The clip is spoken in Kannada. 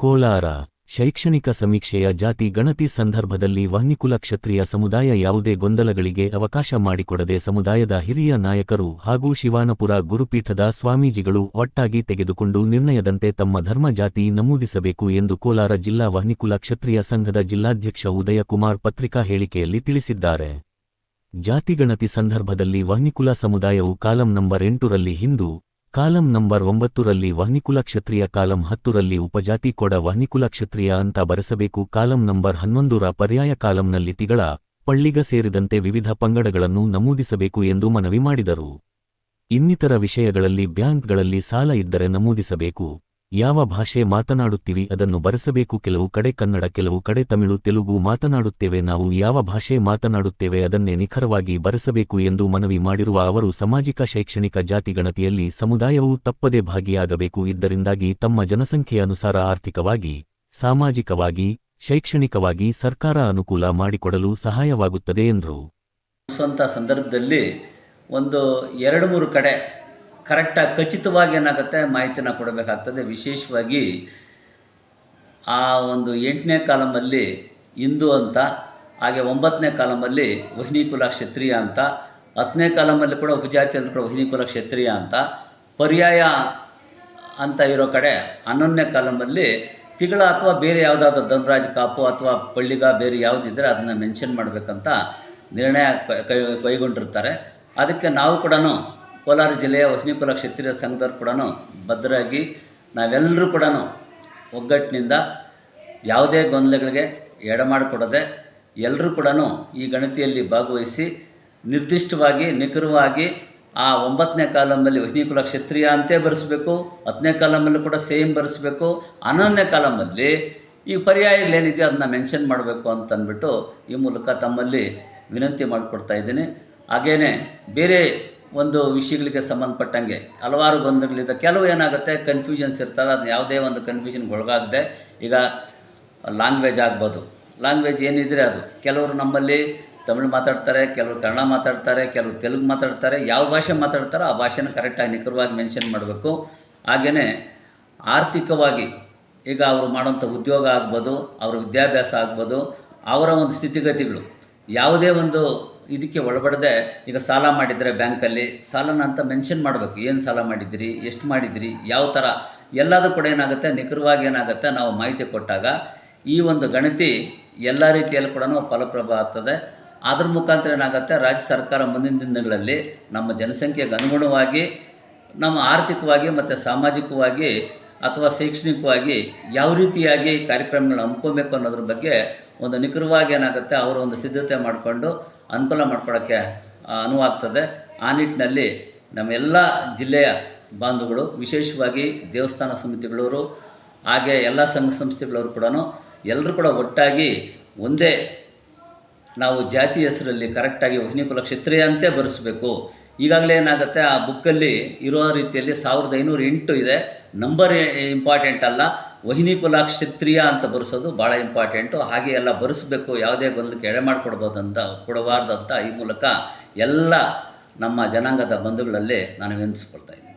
ಕೋಲಾರ, ಶೈಕ್ಷಣಿಕ ಸಮೀಕ್ಷೆಯ ಜಾತಿ ಗಣತಿ ಸಂದರ್ಭದಲ್ಲಿ ವಹ್ನಿಕುಲ ಕ್ಷತ್ರಿಯ ಸಮುದಾಯ ಯಾವುದೇ ಗೊಂದಲಗಳಿಗೆ ಅವಕಾಶ ಮಾಡಿಕೊಡದೆ ಸಮುದಾಯದ ಹಿರಿಯ ನಾಯಕರು ಹಾಗೂ ಶಿವಾನಪುರ ಗುರುಪೀಠದ ಸ್ವಾಮೀಜಿಗಳು ಒಟ್ಟಾಗಿ ತೆಗೆದುಕೊಂಡು ನಿರ್ಣಯದಂತೆ ತಮ್ಮ ಧರ್ಮ ಜಾತಿ ನಮೂದಿಸಬೇಕು ಎಂದು ಕೋಲಾರ ಜಿಲ್ಲಾ ವಹ್ನಿಕುಲ ಕ್ಷತ್ರಿಯ ಸಂಘದ ಜಿಲ್ಲಾಧ್ಯಕ್ಷ ಉದಯಕುಮಾರ್ ಪತ್ರಿಕಾ ಹೇಳಿಕೆಯಲ್ಲಿ ತಿಳಿಸಿದ್ದಾರೆ. ಜಾತಿಗಣತಿ ಸಂದರ್ಭದಲ್ಲಿ ವಹ್ನಿಕುಲ ಸಮುದಾಯವು ಕಾಲಂ ನಂಬರ್ ಎಂಟರಲ್ಲಿ ಹಿಂದೂ ಕಾಲಂ ನಂಬರ್ ಒಂಬತ್ತರಲ್ಲಿ ವಹ್ನಿಕುಲ ಕ್ಷತ್ರಿಯ ಕಾಲಂ ಹತ್ತರಲ್ಲಿ ಉಪಜಾತಿ ಕೊಡ ವಹ್ನಿಕುಲ ಕ್ಷತ್ರಿಯ ಅಂತ ಬರೆಸಬೇಕು. ಕಾಲಂ ನಂಬರ್ ಹನ್ನೊಂದರ ಪರ್ಯಾಯ ಕಾಲಂನಲ್ಲಿ ತಿಗಳ ಪಳ್ಳಿಗ ಸೇರಿದಂತೆ ವಿವಿಧ ಪಂಗಡಗಳನ್ನು ನಮೂದಿಸಬೇಕು ಎಂದು ಮನವಿ ಮಾಡಿದರು. ಇನ್ನಿತರ ವಿಷಯಗಳಲ್ಲಿ ಬ್ಯಾಂಕ್ಗಳಲ್ಲಿ ಸಾಲ ಇದ್ದರೆ ನಮೂದಿಸಬೇಕು. ಯಾವ ಭಾಷೆ ಮಾತನಾಡುತ್ತೀವಿ ಅದನ್ನು ಬರೆಸಬೇಕು. ಕೆಲವು ಕಡೆ ಕನ್ನಡ, ಕೆಲವು ಕಡೆ ತಮಿಳು, ತೆಲುಗು ಮಾತನಾಡುತ್ತೇವೆ. ನಾವು ಯಾವ ಭಾಷೆ ಮಾತನಾಡುತ್ತೇವೆ ಅದನ್ನೇ ನಿಖರವಾಗಿ ಬರೆಸಬೇಕು ಎಂದು ಮನವಿ ಮಾಡಿರುವ ಅವರು, ಸಾಮಾಜಿಕ, ಶೈಕ್ಷಣಿಕ ಜಾತಿ ಗಣತಿಯಲ್ಲಿ ಸಮುದಾಯವು ತಪ್ಪದೆ ಭಾಗಿಯಾಗಬೇಕು. ಇದರಿಂದಾಗಿ ತಮ್ಮ ಜನಸಂಖ್ಯೆಯ ಅನುಸಾರ ಆರ್ಥಿಕವಾಗಿ, ಸಾಮಾಜಿಕವಾಗಿ, ಶೈಕ್ಷಣಿಕವಾಗಿ ಸರ್ಕಾರ ಅನುಕೂಲ ಮಾಡಿಕೊಡಲು ಸಹಾಯವಾಗುತ್ತದೆ ಎಂದರು. ಸಂದರ್ಭದಲ್ಲಿ ಒಂದು ಎರಡು ಮೂರು ಕಡೆ ಕರೆಕ್ಟಾಗಿ ಖಚಿತವಾಗಿ ಏನಾಗುತ್ತೆ ಮಾಹಿತಿನ ಕೊಡಬೇಕಾಗ್ತದೆ. ವಿಶೇಷವಾಗಿ ಆ ಒಂದು ಎಂಟನೇ ಕಾಲಮಲ್ಲಿ ಹಿಂದೂ ಅಂತ, ಹಾಗೆ ಒಂಬತ್ತನೇ ಕಾಲಮಲ್ಲಿ ವಹಿನಿಕುಲ ಕ್ಷತ್ರಿಯ ಅಂತ, ಹತ್ತನೇ ಕಾಲಮಲ್ಲಿ ಕೂಡ ಉಪಜಾತಿಯಲ್ಲಿ ಕೂಡ ವಹಿನಿಕುಲ ಕ್ಷತ್ರಿಯ ಅಂತ, ಪರ್ಯಾಯ ಅಂತ ಇರೋ ಕಡೆ ಹನ್ನೊಂದನೇ ಕಾಲಮಲ್ಲಿ ತಿಗಳ ಅಥವಾ ಬೇರೆ ಯಾವುದಾದ್ರು ಧನರಾಜ್ ಕಾಪು ಅಥವಾ ಪಳ್ಳಿಗ ಬೇರೆ ಯಾವುದಿದ್ದರೆ ಅದನ್ನು ಮೆನ್ಷನ್ ಮಾಡಬೇಕಂತ ನಿರ್ಣಯ ಕೈ ಕೈಗೊಂಡಿರ್ತಾರೆ. ಅದಕ್ಕೆ ನಾವು ಕೂಡ ಕೋಲಾರ ಜಿಲ್ಲೆಯ ವಹ್ನಿಕುಲ ಕ್ಷತ್ರಿಯ ಸಂಘದವ್ರು ಕೂಡ ಭದ್ರಾಗಿ ನಾವೆಲ್ಲರೂ ಕೂಡ ಒಗ್ಗಟ್ಟಿನಿಂದ ಯಾವುದೇ ಗೊಂದಲಗಳಿಗೆ ಎಡಮಾಡಿಕೊಡದೆ ಎಲ್ಲರೂ ಕೂಡ ಈ ಗಣತಿಯಲ್ಲಿ ಭಾಗವಹಿಸಿ ನಿರ್ದಿಷ್ಟವಾಗಿ, ನಿಖರವಾಗಿ ಆ ಒಂಬತ್ತನೇ ಕಾಲಂಬಲ್ಲಿ ವಹ್ನಿಕುಲ ಕ್ಷತ್ರಿಯ ಅಂತೇ ಬರೆಸ್ಬೇಕು, ಹತ್ತನೇ ಕಾಲಂಬಲ್ಲಿ ಕೂಡ ಸೇಮ್ ಬರೆಸ್ಬೇಕು, ಹನ್ನೊಂದನೇ ಕಾಲಂಬಲ್ಲಿ ಈ ಪರ್ಯಾಯಗಳೇನಿದೆಯೋ ಅದನ್ನ ಮೆನ್ಷನ್ ಮಾಡಬೇಕು ಅಂತ ಅಂದ್ಬಿಟ್ಟು ಈ ಮೂಲಕ ತಮ್ಮಲ್ಲಿ ವಿನಂತಿ ಮಾಡಿಕೊಡ್ತಾ ಇದ್ದೀನಿ. ಹಾಗೇ ಬೇರೆ ಒಂದು ವಿಷಯಗಳಿಗೆ ಸಂಬಂಧಪಟ್ಟಂಗೆ ಹಲವಾರು ಗೊಂದಲಗಳಿದೆ ಕೆಲವು ಏನಾಗುತ್ತೆ ಕನ್ಫ್ಯೂಷನ್ಸ್ ಇರ್ತವೆ ಅದನ್ನ ಯಾವುದೇ ಒಂದು ಕನ್ಫ್ಯೂಷನ್ಗೆ ಒಳಗಾಗದೆ ಈಗ ಲ್ಯಾಂಗ್ವೇಜ್ ಆಗ್ಬೋದು. ಲ್ಯಾಂಗ್ವೇಜ್ ಏನಿದ್ರೆ ಅದು, ಕೆಲವರು ನಮ್ಮಲ್ಲಿ ತಮಿಳು ಮಾತಾಡ್ತಾರೆ, ಕೆಲವರು ಕನ್ನಡ ಮಾತಾಡ್ತಾರೆ, ಕೆಲವರು ತೆಲುಗು ಮಾತಾಡ್ತಾರೆ, ಯಾವ ಭಾಷೆ ಮಾತಾಡ್ತಾರೋ ಆ ಭಾಷೆನ ಕರೆಕ್ಟಾಗಿ ನಿಖರವಾಗಿ ಮೆನ್ಷನ್ ಮಾಡಬೇಕು. ಹಾಗೆಯೇ ಆರ್ಥಿಕವಾಗಿ ಈಗ ಅವರು ಮಾಡೋಂಥ ಉದ್ಯೋಗ ಆಗ್ಬೋದು, ಅವರ ವಿದ್ಯಾಭ್ಯಾಸ ಆಗ್ಬೋದು, ಅವರ ಒಂದು ಸ್ಥಿತಿಗತಿಗಳು, ಯಾವುದೇ ಒಂದು ಇದಕ್ಕೆ ಒಳಪಡದೆ ಈಗ ಸಾಲ ಮಾಡಿದರೆ ಬ್ಯಾಂಕಲ್ಲಿ, ಸಾಲನ ಅಂತ ಮೆನ್ಷನ್ ಮಾಡಬೇಕು. ಏನು ಸಾಲ ಮಾಡಿದ್ರಿ ಎಷ್ಟು ಮಾಡಿದ್ರಿ ಯಾವ ಥರ ಎಲ್ಲದೂ ಕೂಡ ಏನಾಗುತ್ತೆ? ನಿಖರವಾಗಿ ಏನಾಗುತ್ತೆ? ನಾವು ಮಾಹಿತಿ ಕೊಟ್ಟಾಗ ಈ ಒಂದು ಗಣತಿ ಎಲ್ಲ ರೀತಿಯಲ್ಲೂ ಕೂಡ ಫಲಪ್ರಭ ಆಗ್ತದೆ. ಅದ್ರ ಮುಖಾಂತರ ಏನಾಗುತ್ತೆ? ರಾಜ್ಯ ಸರ್ಕಾರ ಮುಂದಿನ ದಿನಗಳಲ್ಲಿ ನಮ್ಮ ಜನಸಂಖ್ಯೆಗೆ ಅನುಗುಣವಾಗಿ, ನಮ್ಮ ಆರ್ಥಿಕವಾಗಿ ಮತ್ತು ಸಾಮಾಜಿಕವಾಗಿ ಅಥವಾ ಶೈಕ್ಷಣಿಕವಾಗಿ ಯಾವ ರೀತಿಯಾಗಿ ಕಾರ್ಯಕ್ರಮಗಳನ್ನ ಹಮ್ಮಿಕೊಬೇಕು ಅನ್ನೋದ್ರ ಬಗ್ಗೆ ಒಂದು ನಿಖರವಾಗಿ ಏನಾಗುತ್ತೆ ಅವರು ಒಂದು ಸಿದ್ಧತೆ ಮಾಡಿಕೊಂಡು ಅನುಕೂಲ ಮಾಡ್ಕೊಳ್ಳೋಕ್ಕೆ ಅನುವು ಅನುವಾಗ್ತದೆ. ಆ ನಿಟ್ಟಿನಲ್ಲಿ ನಮ್ಮೆಲ್ಲ ಜಿಲ್ಲೆಯ ಬಾಂಧುಗಳು ವಿಶೇಷವಾಗಿ ದೇವಸ್ಥಾನ ಸಮಿತಿಗಳವರು ಹಾಗೆ ಎಲ್ಲ ಸಂಘ ಸಂಸ್ಥೆಗಳವರು ಕೂಡ ಎಲ್ಲರೂ ಕೂಡ ಒಟ್ಟಾಗಿ ಒಂದೇ ನಾವು ಜಾತಿ ಹೆಸರಲ್ಲಿ ಕರೆಕ್ಟಾಗಿ ವಹ್ನಿಕುಲ ಕ್ಷತ್ರಿಯ ಅಂತೆ ಬರೆಸ್ಬೇಕು. ಈಗಾಗಲೇ ಏನಾಗುತ್ತೆ? ಆ ಬುಕ್ಕಲ್ಲಿ ಇರೋ ರೀತಿಯಲ್ಲಿ ಸಾವಿರದ ಐನೂರ ಎಂಟು ಇದೆ. ನಂಬರ್ ಇಂಪಾರ್ಟೆಂಟ್ ಅಲ್ಲ. ವಹಿನಿಕುಲ ಕ್ಷತ್ರಿಯ ಅಂತ ಬರೆಸೋದು ಭಾಳ ಇಂಪಾರ್ಟೆಂಟು ಹಾಗೆ ಎಲ್ಲ ಬರೆಸ್ಬೇಕು, ಯಾವುದೇ ಗೊಂದಲಕ್ಕೆ ಎಡೆ ಮಾಡಿಕೊಡ್ಬೋದಂತ, ಕೊಡಬಾರ್ದಂತ ಈ ಮೂಲಕ ಎಲ್ಲ ನಮ್ಮ ಜನಾಂಗದ ಬಂಧುಗಳಲ್ಲಿ ನಾನು ವಿನಿಸ್ಕೊಳ್ತಾ ಇದ್ದೀನಿ.